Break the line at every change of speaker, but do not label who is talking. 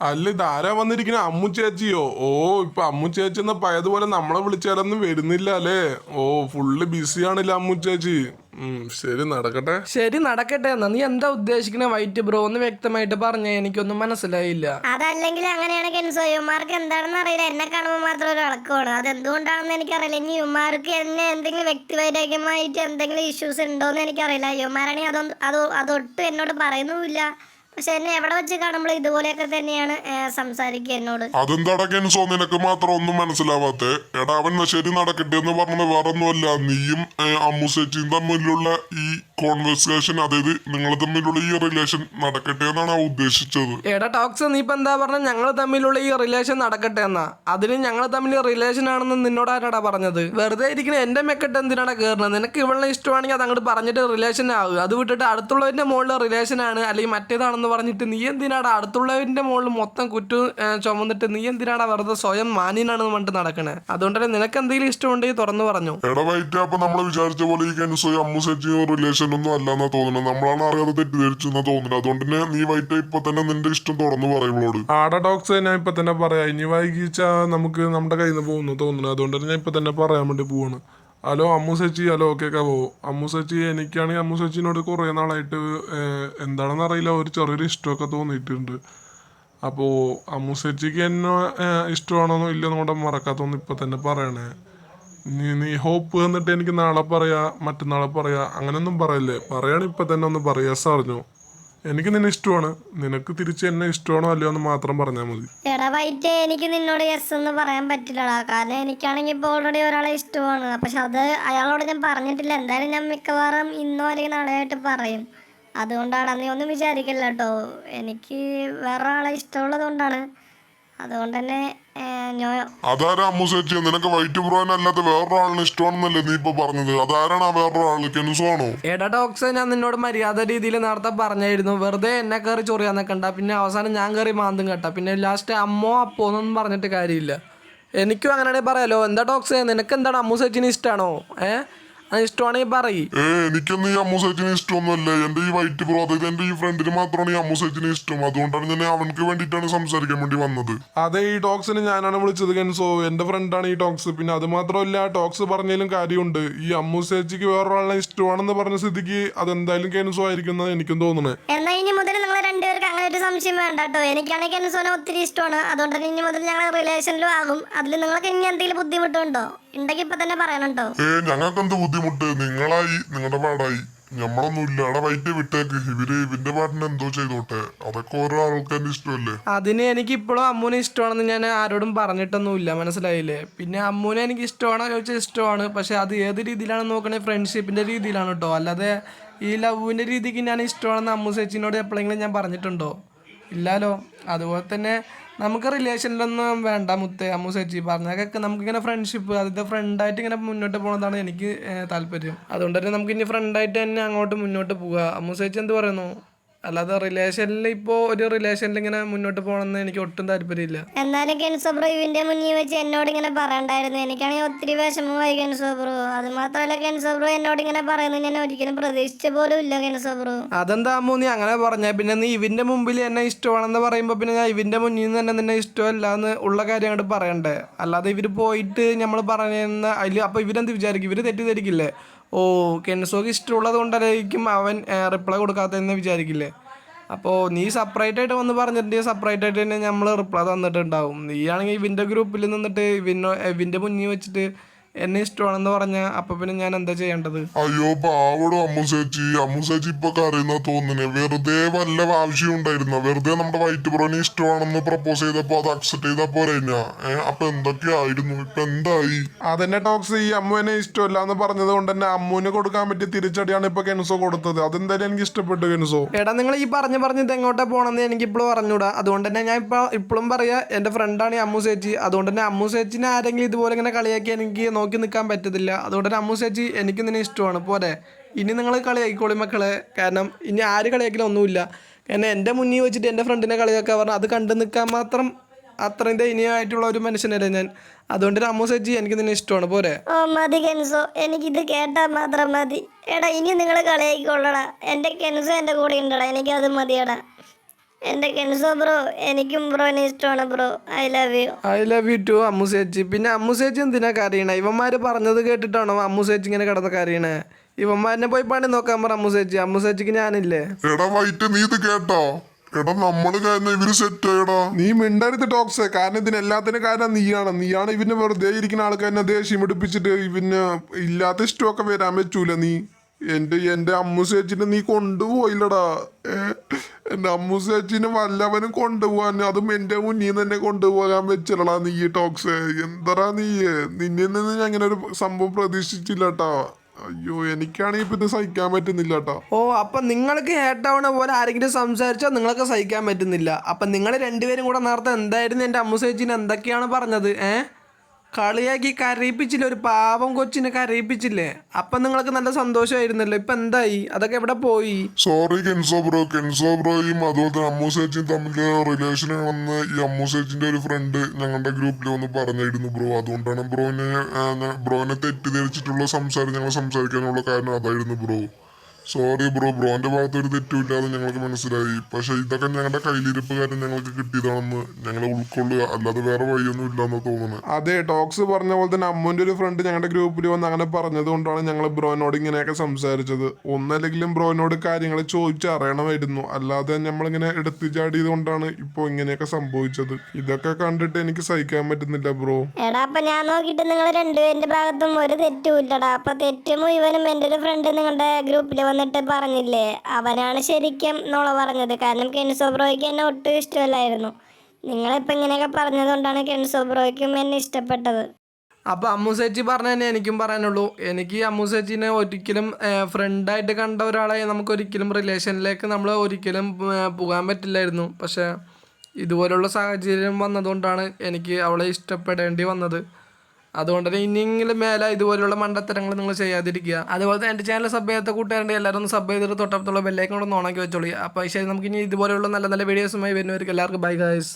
അല്ല ഇതാരാ വന്നിരിക്കുന്ന അമ്മു ചേച്ചിയോ? ഓ ഇപ്പൊ അമ്മു ചേച്ചി എന്ന പഴയതുപോലെ നമ്മളെ വിളിച്ചാലൊന്നും വരുന്നില്ല അല്ലേ? ഓ ഫുള്ള് ബിസി ബിസിയാണല്ലേ അമ്മു ചേച്ചി. ഉം ശരി നടക്കട്ടെ.
ശരി നടക്കട്ടെ. എന്നാ നീ എന്താ ഉദ്ദേശിക്കുന്ന വൈറ്റ് ബ്രോ ഒന്ന് വ്യക്തമായിട്ട് പറഞ്ഞേ എനിക്കൊന്നും മനസ്സിലായില്ല.
അതല്ലെങ്കിൽ അങ്ങനെയാണ് കെൻസോ യുമാർക്ക് എന്താണെന്ന് അറിയില്ല. എന്നെ കാണുമ്പോൾ മാത്രം ഒരു ഇളക്കമാണ് അത് എന്തുകൊണ്ടാണെന്ന് എനിക്കറിയില്ല. ഇനി യുമാർക്ക് എന്നെ എന്തെങ്കിലും വ്യക്തിപരമായിട്ട് എന്തെങ്കിലും ഇഷ്യൂസ് ഉണ്ടോ എന്ന് എനിക്കറിയില്ല. യുമാരാണെങ്കിൽ അതൊന്നും അത് അതൊട്ടും എന്നോട് പറയുന്നുമില്ല. പക്ഷെ എന്നെ എവിടെ വെച്ച് കാണുമ്പോൾ ഇതുപോലെയൊക്കെ തന്നെയാണ് സംസാരിക്കുക എന്നോട്.
അതെന്താടാ കെൻസോ നിനക്ക് മാത്രം ഒന്നും മനസ്സിലാവാത്തെ. എടാ അവൻ ശരി നടക്കട്ടെ എന്ന് പറഞ്ഞത് വേറൊന്നുമല്ല. നീയും അമ്മു ചേച്ചിയും തമ്മിലുള്ള ഈ കോൺവെർസേഷൻ അതായത് നിങ്ങൾ തമ്മിലുള്ള ഈ റിലേഷൻ നടക്കട്ടെ എന്നാണ് ആ ഉദ്ദേശിച്ചത്.
എടാ ടോക്സ് നീ ഇപ്പൊ എന്താ പറഞ്ഞ? ഞങ്ങൾ തമ്മിലുള്ള ഈ റിലേഷൻ നടക്കട്ടെ എന്നാ. അതിന് ഞങ്ങൾ തമ്മിൽ റിലേഷൻ ആണെന്ന് നിന്നോട് ആരാടാ പറഞ്ഞത്? വെറുതെ ഇരിക്കുന്ന എന്റെ മെക്കെട്ട് എന്തിനാടാ കയറുന്നത് നിനക്ക് ഇവളെ ഇഷ്ടമാണെങ്കിൽ അത് അങ്ങോട്ട് പറഞ്ഞിട്ട് റിലേഷൻ ആവുക അത് വിട്ടിട്ട് അടുത്തുള്ളവന്റെ മുകളിൽ റിലേഷൻ ആണ് അല്ലെങ്കിൽ മറ്റേതാണെന്ന് പറഞ്ഞിട്ട് നീ എന്തിനാടാ അടുത്തുള്ളവന്റെ മുകളിൽ മൊത്തം കുറ്റു ചുമന്നിട്ട് നീ എന്തിനാടാ വെറുതെ സ്വയം മാന്യനാണെന്ന് പറഞ്ഞിട്ട് നടക്കണേ? അതുകൊണ്ട് തന്നെ നിനക്ക് എന്തെങ്കിലും ഇഷ്ടമുണ്ടെങ്കിൽ തുറന്നു പറഞ്ഞു.
എടാ വൈറ്റ് അപ്പൊ നമ്മൾ വിചാരിച്ച പോലെ ഈ കെൻസോയും അമ്മു ചേച്ചിയും റിലേഷൻ ഒന്നും അല്ലെന്നാ തോന്നുന്നത് നമ്മളാണ് അറിയാതെ തെറ്റിദ്ധരിച്ചു എന്നാ തോന്നുന്നത് അതുകൊണ്ട് തന്നെ നീ വൈറ്റ് ഇപ്പൊ തന്നെ നിന്റെ ഇഷ്ടം തുറന്നു പറയുമ്പോളോട്
ആട ഡോക്സ് ഞാൻ ഇപ്പൊ തന്നെ പറയാം. ഇനി വൈകിച്ചാ നമുക്ക് നമ്മുടെ കയ്യിൽ നിന്ന് പോകുന്നു തോന്നുന്നു. അതുകൊണ്ട് തന്നെ ഞാൻ ഇപ്പൊ തന്നെ പറയാൻ വേണ്ടി പോവാണ്. ഹലോ അമ്മു സച്ചി ഹലോ കേൾക്കാവോ അമ്മു സച്ചി എനിക്കാണെങ്കിൽ അമ്മു സച്ചിനോട് കുറേ നാളായിട്ട് എന്താണെന്ന് അറിയില്ല. ഒരു ചെറിയൊരു ഇഷ്ടമൊക്കെ തോന്നിയിട്ടുണ്ട്. അപ്പോൾ അമ്മു സച്ചിക്ക് എന്നെ ഇഷ്ടമാണോന്നോ ഇല്ലെന്നോ കൂടെ മറക്കാത്തൊന്നും ഇപ്പം തന്നെ പറയണേ. നീ നീ ഹോപ്പ് എന്നിട്ട് എനിക്ക് നാളെ പറയാ മറ്റന്നാളെ പറയാ അങ്ങനെയൊന്നും പറയല്ലേ? പറയണ ഇപ്പം തന്നെ ഒന്ന് പറയാ സാറിഞ്ഞു. എനിക്ക് നിന്നെ ഇഷ്ടമാണ്. നിനക്ക് തിരിച്ച് എന്നെ ഇഷ്ടമാണോ അല്ലയോ എന്ന് മാത്രം പറഞ്ഞാൽ മതി.
എടാ വൈറ്റ് എനിക്ക് നിന്നോട് യെസ് എന്ന് പറയാൻ പറ്റില്ലടാ. കാരണം എനിക്കാണെങ്കിൽ ഇപ്പോൾ ഓൾറെഡി ഒരാളെ ഇഷ്ടമാണ്. പക്ഷെ അത് അയാളോട് ഞാൻ പറഞ്ഞിട്ടില്ല. എന്തായാലും ഞാൻ മിക്കവാറും ഇന്നോ അല്ലെങ്കിൽ നാളെയായിട്ട് പറയും. അതുകൊണ്ടാണ് നീ ഒന്നും വിചാരിക്കില്ല കേട്ടോ. എനിക്ക് വേറെ ആളെ ഇഷ്ടമുള്ളത് കൊണ്ടാണ് അതുകൊണ്ട് തന്നെ ഞാൻ
അതാരാ അമ്മു ചേച്ചി നിനക്ക് വൈറ്റ് ബ്രോൻ അല്ലാതെ വേറൊരാളിന് ഇഷ്ടമാണെന്നല്ലേ നീ ഇപ്പൊ പറഞ്ഞത്? അതാരാണ് ആ വേറൊരാൾ? കെനുസാണോ?
എടാ ഡോക്സ് ഞാൻ നിന്നോട് മര്യാദ രീതിയിൽ നേരത്തെ പറഞ്ഞായിരുന്നു. വെറുതെ എന്നെ കയറി ചൊറിയാൻ നിൽക്കണ്ട പിന്നെ അവസാനം ഞാൻ കയറി മാന്തും കേട്ട. പിന്നെ ലാസ്റ്റ് അമ്മോ അപ്പോ എന്നൊന്നും പറഞ്ഞിട്ട് കാര്യമില്ല. എനിക്കും അങ്ങനെയാണെങ്കിൽ പറയാലോ. എന്താ ഡോക്സ്? നിനക്ക് എന്താണ് അമ്മു സച്ചിന് ഇഷ്ടമാണോ ഏ? അത് ഇഷ്ടമാണെങ്കിൽ പറയ്.
ഏ എനിക്കൊന്നും ഈ അമ്മു ചേച്ചിനെ ഇഷ്ടമൊന്നുമല്ല. എന്റെ ഈ വൈറ്റ് ബ്രോ അതായത് എന്റെ ഈ ഫ്രണ്ടിന് മാത്രമാണ് ഈ അമ്മു ഇഷ്ടം. അതുകൊണ്ടാണ് ഞാൻ അവനക്ക് വേണ്ടിയിട്ടാണ് സംസാരിക്കാൻ വേണ്ടി വന്നത്.
അതെ ഈ ടോക്സിന് ഞാനാണ് വിളിച്ചത് കെൻസോ എന്റെ ഫ്രണ്ടാണ് ഈ ടോക്സ് പിന്നെ അത് മാത്രമല്ല ടോക്സ് പറഞ്ഞാലും കാര്യമുണ്ട്. ഈ അമ്മു ചേച്ചിക്ക് വേറൊരാളെ ഇഷ്ടമാണെന്ന് പറഞ്ഞ സ്ഥിതിക്ക് അതെന്തായാലും കെൻസോ ആയിരിക്കും എന്നാണ് എനിക്കും തോന്നുന്നത്.
എന്നാൽ ഇനി മുതൽ നിങ്ങൾ രണ്ടുപേർക്ക് അങ്ങനെ ഒരു സംശയം വേണ്ട കേട്ടോ. എനിക്കാണെങ്കിൽ കെൻസോനെ ഒത്തിരി ഇഷ്ടമാണ്. അതുകൊണ്ട് തന്നെ ഇനി മുതൽ ഞങ്ങൾ റിലേഷനിലും ആകും. അതിൽ നിങ്ങൾക്ക് ഇനി എന്തെങ്കിലും ബുദ്ധിമുട്ടുണ്ടോ? ഉണ്ടെങ്കിൽ ഇപ്പം തന്നെ പറയണം കേട്ടോ
ഏ ഞങ്ങൾക്ക് എന്ത് ബുദ്ധിമുട്ട്? നിങ്ങളായി നിങ്ങളുടെ പാടായി. ഞമ്മളൊന്നും ഇല്ല അവിടെ വൈറ്റ് വിട്ടേക്ക്. ഇവർ ഇവന്റെ പാട്ടിന് എന്തോ ചെയ്തോട്ടെ? അതൊക്കെ ഓരോ ആൾക്കാരുടെ ഇഷ്ടമല്ലേ?
അതിന് എനിക്ക് ഇപ്പോഴും അമ്മൂനെ ഇഷ്ടമാണെന്ന് ഞാൻ ആരോടും പറഞ്ഞിട്ടൊന്നുമില്ല. മനസ്സിലായില്ലേ? പിന്നെ അമ്മൂനെ എനിക്ക് ഇഷ്ടമാണോ ചോദിച്ചാൽ ഇഷ്ടമാണ്. പക്ഷെ അത് ഏത് രീതിയിലാണ് നോക്കണേ? ഫ്രണ്ട്ഷിപ്പിന്റെ രീതിയിലാണ് കേട്ടോ അല്ലാതെ ഈ ലവിന്റെ രീതിക്ക് ഞാൻ ഇഷ്ടമാണെന്ന് അമ്മു ചേച്ചിനോട് എപ്പോഴെങ്കിലും ഞാൻ പറഞ്ഞിട്ടുണ്ടോ? ഇല്ലാലോ. അതുപോലെ തന്നെ നമുക്ക് റിലേഷനിലൊന്നും വേണ്ട മുത്തേ അമ്മു സജി പറഞ്ഞൊക്കെ നമുക്കിങ്ങനെ ഫ്രണ്ട്ഷിപ്പ് അതിന്റെ ഫ്രണ്ടായിട്ട് ഇങ്ങനെ മുന്നോട്ട് പോകുന്നതാണ് എനിക്ക് താല്പര്യം. അതുകൊണ്ട് തന്നെ നമുക്ക് ഇനി ഫ്രണ്ടായിട്ട് തന്നെ അങ്ങോട്ട് മുന്നോട്ട് പോവുക. അമ്മു സജി എന്ത് പറയുന്നു? അല്ലാതെ റിലേഷനിൽ ഇപ്പോൾ ഒരു റിലേഷനിൽ ഇങ്ങനെ മുന്നോട്ട് പോകണമെന്ന് എനിക്ക് ഒട്ടും താല്പര്യമില്ല.
എന്നാലും കെൻസോ ബ്രോ മുന്നിൽ വെച്ച് എന്നോട് ഇങ്ങനെ പറയണ്ടായിരുന്നു. എനിക്കാണെങ്കിൽ ഒത്തിരി വിഷമമായി കെൻസോ ബ്രോ. അത് മാത്രമല്ല കെൻസോ ബ്രോ എന്നോട് ഇങ്ങനെ പറയുന്നത് ഞാൻ ഒരിക്കലും പ്രതീക്ഷിച്ച പോലും ഇല്ല കെൻസോ ബ്രോ.
അതെന്താ അമ്മു നീ അങ്ങനെ പറഞ്ഞ പിന്നെ നീ ഇവന്റെ മുമ്പിൽ എന്നെ ഇഷ്ടമാണെന്ന് പറയുമ്പോൾ പിന്നെ ഞാൻ ഇവന്റെ മുന്നിൽ നിന്ന് തന്നെ നിന്നെ ഇഷ്ടമല്ല എന്ന് ഉള്ള കാര്യം അങ്ങോട്ട് പറയണ്ടേ? അല്ലാതെ ഇവർ പോയിട്ട് നമ്മൾ പറയുന്ന അതിൽ അപ്പോൾ ഇവരെന്ത് വിചാരിക്കും? ഇവർ തെറ്റിദ്ധരിക്കില്ലേ? ഓ കെൻസോക്ക് ഇഷ്ടമുള്ളത് കൊണ്ടായിരിക്കും അവൻ റിപ്ലൈ കൊടുക്കാത്തതെന്ന് വിചാരിക്കില്ലേ? അപ്പോൾ നീ സെപ്പറേറ്റ് ആയിട്ട് വന്ന് പറഞ്ഞിട്ടുണ്ടെങ്കിൽ സെപ്പറേറ്റ് ആയിട്ട് തന്നെ നമ്മൾ റിപ്ലൈ തന്നിട്ടുണ്ടാവും. നീയാണെങ്കിൽ ഇവന്റെ ഗ്രൂപ്പിൽ നിന്നിട്ട് ഇവനോ ഇവന്റെ മുന്നിൽ വെച്ചിട്ട് എന്നെ ഇഷ്ടമാണെന്ന് പറഞ്ഞ അപ്പൊ പിന്നെ ഞാൻ എന്താ ചെയ്യേണ്ടത്?
അയ്യോ പാവടോ അമ്മു ചേച്ചി അമ്മു ചേച്ചി ഇപ്പൊ കരയുന്ന തോന്നുന്നേ വെറുതെ വല്ല ആവശ്യം ഉണ്ടായിരുന്നോ? വെറുതെ നമ്മുടെ വൈറ്റ് ബ്രോനെ ഇഷ്ടമാണെന്ന് പ്രപ്പോസ് ചെയ്തപ്പോ അത് അക്സെപ്റ്റ് ചെയ്താ പോരെ ഏഹ് അപ്പൊ എന്തൊക്കെയായിരുന്നു? ഇപ്പൊ എന്തായി?
അതന്നെ ടോക്സ്. ഈ അമ്മുവിനെ ഇഷ്ടമല്ല എന്ന് പറഞ്ഞത് കൊണ്ട് തന്നെ അമ്മുവിന് കൊടുക്കാൻ പറ്റിയ തിരിച്ചടിയാണ് ഇപ്പൊ കെൻസോ കൊടുത്തത്. അതെന്തായാലും എനിക്ക് ഇഷ്ടപ്പെട്ടു കെൻസോ.
എടാ നിങ്ങൾ ഈ പറഞ്ഞു പറഞ്ഞ് ഇത് എങ്ങോട്ടാ പോണെന്ന് എനിക്ക് ഇപ്പോഴും അറിഞ്ഞൂടാ. അതുകൊണ്ട് തന്നെ ഞാൻ ഇപ്പൊ ഇപ്പോഴും പറയാ എന്റെ ഫ്രണ്ടാണ് ഈ അമ്മു ചേച്ചി അതുകൊണ്ട് തന്നെ അമ്മു ചേച്ചിനെ ആരെങ്കിലും ഇതുപോലെ ഇങ്ങനെ കളിയാക്കി എനിക്ക് നോക്കി നിൽക്കാൻ പറ്റത്തില്ല. അതുകൊണ്ട് തന്നെ അമ്മു ചേച്ചി എനിക്ക് നിന്നെ ഇഷ്ടമാണ്. പോരെ. ഇനി നിങ്ങൾ കളിയാക്കിക്കോളി മക്കളെ. കാരണം ഇനി ആര് കളിയാക്കില്ല ഒന്നുമില്ല. കാരണം എന്റെ മുന്നിൽ വെച്ചിട്ട് എന്റെ ഫ്രണ്ടിനെ കളിയാക്കാൻ പറഞ്ഞാൽ അത് കണ്ടു നിൽക്കാൻ മാത്രം അത്രയും ദയനീയമായിട്ടുള്ള ഒരു മനുഷ്യനല്ലേ ഞാൻ. അതുകൊണ്ട് അമ്മു ചേച്ചി എനിക്ക് നിന്നെ ഇഷ്ടമാണ്. പോരെ.
ഓ മതി കെൻസോ. എനിക്കിത് കേട്ടാൽ മാത്രം മതി. എടാ ഇനി നിങ്ങൾ കളിയാക്കിക്കൊള്ളടാ എന്റെ കെൻസോ എന്റെ കൂടെ ഉണ്ടടാ. എനിക്കത് മതിയടാ. എന്റെ കെൻസോ ബ്രോ എനിക്കും ബ്രോനെ ഇഷ്ടമാണ് bro. I love you.
I love you too Ammu ചേച്ചി പിന്നെ അമ്മു ചേച്ചി എന്തിനാ കരയണേ? ഇവന്മാര് പറഞ്ഞത് കേട്ടിട്ടാണോ അമ്മു ചേച്ചി ഇങ്ങനെ കിടന്ന് കരയണേ? ഇവന്മാരിനെ പോയി പണി നോക്കാൻ പറ അമ്മു ചേച്ചി അമ്മു ചേച്ചിക്ക് ഞാനില്ലേ?
എടാ വൈറ്റ് നീ ഇത് കേട്ടോ? എടാ നമ്മൾ കാരണം ഇവർ സെറ്റ് ആയടാ.
നീ മിണ്ടരുത് ടോക്സ്. കാരണം ഇതിന് എല്ലാത്തിനും കാരണം നീയാണ്. നീയാണ് ഇവന് വെറുതെ ഇരിക്കുന്ന ആൾക്കാരനെ ദേഷ്യം പിടിപ്പിച്ചിട്ട് ഇവന് ഇല്ലാത്ത ഇഷ്ടമൊക്കെ വരാൻ പറ്റൂല നീ. എന്റെ എന്റെ അമ്മു ചേച്ചിനെ നീ കൊണ്ടുപോയില്ലടാ. എന്റെ എന്റെ അമ്മു ചേച്ചിനെ വല്ലവനും കൊണ്ടുപോകാൻ അതും എന്റെ മുന്നിൽ തന്നെ കൊണ്ടുപോകാൻ വെച്ചില്ലടാ നീ ടോക്സ്. എന്തടാ നീ? നിന്നിൽ നിന്ന് ഞാൻ അങ്ങനെ ഒരു സംഭവം പ്രതീക്ഷിച്ചില്ല കേട്ടാ അയ്യോ എനിക്കാണെങ്കിൽ ഇപ്പൊ ഇത് സഹിക്കാൻ പറ്റുന്നില്ല കേട്ടോ
ഓ അപ്പൊ നിങ്ങൾക്ക് ഹേട്ടാവണ പോലെ ആരെങ്കിലും സംസാരിച്ചാൽ നിങ്ങൾക്ക് സഹിക്കാൻ പറ്റുന്നില്ല. അപ്പൊ നിങ്ങൾ രണ്ടുപേരും കൂടെ നേരത്തെ എന്തായിരുന്നു എന്റെ അമ്മു എന്തൊക്കെയാണ് പറഞ്ഞത് ഏ? കളിയാക്കി കരയിപ്പിച്ചില്ലേ? ഒരു പാവം കൊച്ചിനെ കരയിപ്പിച്ചില്ലേ? അപ്പം നിങ്ങൾക്ക് നല്ല സന്തോഷമായിരുന്നല്ലോ ഇപ്പം എന്തായി? അതൊക്കെ എവിടെ പോയി?
സോറി കെൻസോ ബ്രോ കെൻസോ ബ്രോയും അതുപോലെ അമ്മു സച്ചിൻ തമ്മിൽ റിലേഷൻ വന്ന് ഈ അമ്മു ചേച്ചിന്റെ ഒരു ഫ്രണ്ട് ഞങ്ങളുടെ ഗ്രൂപ്പിൽ വന്ന് പറഞ്ഞിരുന്നു ബ്രോ അതുകൊണ്ടാണ് ബ്രോനെ ബ്രോനെ തെറ്റിദ്ധരിച്ചിട്ടുള്ള സംസാരം ഞങ്ങൾ സംസാരിക്കാനുള്ള കാരണം അതായിരുന്നു ബ്രോ സോറി ബ്രോ ബ്രോന്റെ ഭാഗത്ത് ഒരു തെറ്റുമില്ലാതെ ഞങ്ങൾക്ക് മനസ്സിലായി. പക്ഷെ ഇതൊക്കെ ഞങ്ങളുടെ കയ്യിലിരിപ്പ് കാര്യം ഞങ്ങൾക്ക് കിട്ടിയതാണെന്ന് ഞങ്ങളെ ഉൾക്കൊള്ളുക. അല്ലാതെ വേറെ വഴിയൊന്നും ഇല്ലാന്ന് തോന്നുന്നു.
അതെ ടോക്സ് പറഞ്ഞ പോലെ തന്നെ അമ്മുന്റെ ഒരു ഫ്രണ്ട് ഞങ്ങളുടെ ഗ്രൂപ്പിൽ വന്ന് അങ്ങനെ പറഞ്ഞത് കൊണ്ടാണ് ഞങ്ങൾ ബ്രോനോട് ഇങ്ങനെയൊക്കെ സംസാരിച്ചത്. ഒന്നല്ലെങ്കിലും ബ്രോനോട് കാര്യങ്ങൾ ചോദിച്ചറിയണമായിരുന്നു അല്ലാതെ നമ്മളിങ്ങനെ എടുത്തു ചാടിയത് കൊണ്ടാണ് ഇപ്പോൾ ഇങ്ങനെയൊക്കെ സംഭവിച്ചത്. ഇതൊക്കെ കണ്ടിട്ട് എനിക്ക് സഹിക്കാൻ പറ്റുന്നില്ല ബ്രോ
എടാ അപ്പൊ ഞാൻ നോക്കിയിട്ട് നിങ്ങൾ രണ്ടുപേരുടെ ഭാഗത്തും ഒരു തെറ്റുമില്ലടാ. അപ്പൊ തെറ്റ് മുഴുവനും എന്റെ ഒരു ഫ്രണ്ട് നിങ്ങളുടെ ഗ്രൂപ്പിൽ വന്നിട്ട് പറഞ്ഞില്ലേ? അവനാണ് ശരിക്കും നോള പറഞ്ഞത്. കാരണം കെൻസോ ബ്രോയ്ക്ക് എന്നെ ഒട്ടും ഇഷ്ടമല്ലായിരുന്നു. നിങ്ങളിപ്പോൾ ഇങ്ങനെയൊക്കെ പറഞ്ഞതുകൊണ്ടാണ് കെൻസോ ബ്രോയ്ക്കും എന്നെ ഇഷ്ടപ്പെട്ടത്.
അപ്പോൾ അമ്മു ചേച്ചി പറഞ്ഞു തന്നെ എനിക്കും പറയാനുള്ളൂ. എനിക്ക് ഈ അമ്മു ചേച്ചിനെ ഒരിക്കലും ഫ്രണ്ടായിട്ട് കണ്ട ഒരാളെ നമുക്ക് ഒരിക്കലും റിലേഷനിലേക്ക് നമ്മൾ ഒരിക്കലും പോകാൻ പറ്റില്ലായിരുന്നു. പക്ഷേ ഇതുപോലുള്ള സാഹചര്യം വന്നതുകൊണ്ടാണ് എനിക്ക് അവളെ ഇഷ്ടപ്പെടേണ്ടി വന്നത്. അതുകൊണ്ട് തന്നെ ഇനിയെങ്കിലും മേലെ ഇതുപോലുള്ള മണ്ടത്തരങ്ങൾ നിങ്ങൾ ചെയ്യാതിരിക്കുക. അതുപോലെ തന്നെ എന്റെ ചാനൽ സബ് ചെയ്യാത്ത കൂട്ടുകാരുടെ എല്ലാവരും ഒന്ന് സബ് ചെയ്തിട്ട് തൊട്ടപ്പുറത്തുള്ള ബെല്ലേക്കും കൂടെ ഒന്ന് ഓണാക്കി വെച്ചോളി. അപ്പോൾ ശരി നമുക്ക് ഇനി ഇതുപോലെയുള്ള നല്ല നല്ല വീഡിയോസുമായി വരുന്നവർക്ക് എല്ലാവർക്കും ബൈ ഗൈസ്